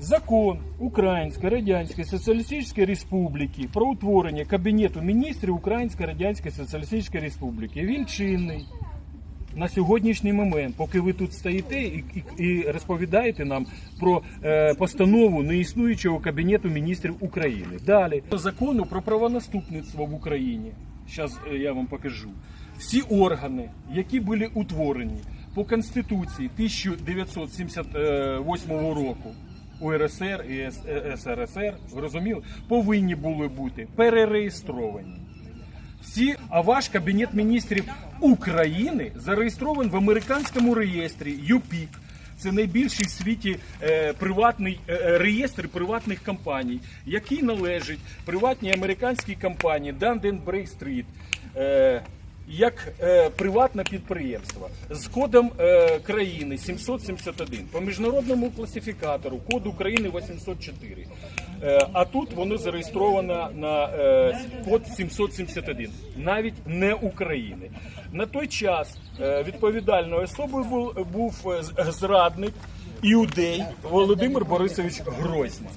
Закон Української Радянської Соціалістичної Республіки про утворення Кабінету міністрів Української Радянської Соціалістичної Республіки. Він чинний на сьогоднішній момент, поки ви тут стоїте і, і, і розповідаєте нам про е, постанову неіснуючого Кабінету міністрів України. Далі закону про правонаступництво в Україні. Зараз я вам покажу. Всі органи, які були утворені по Конституції 1978 року. УРСР і е, СРСР, розуміли, повинні були бути перереєстровані. Всі, а ваш кабінет міністрів України зареєстрований в американському реєстрі ЮПІК. Це найбільший в світі е, приватний е, е, реєстр приватних компаній, який належить приватній американській компанії Dun Bradstreet, е, як е, приватне підприємство з кодом е, країни 771 по міжнародному класифікатору код України 804. Е, а тут воно зареєстровано на е, код 771, навіть не України. На той час е, відповідальною особою був, був е, зрадник іудей Володимир Борисович Гройсман.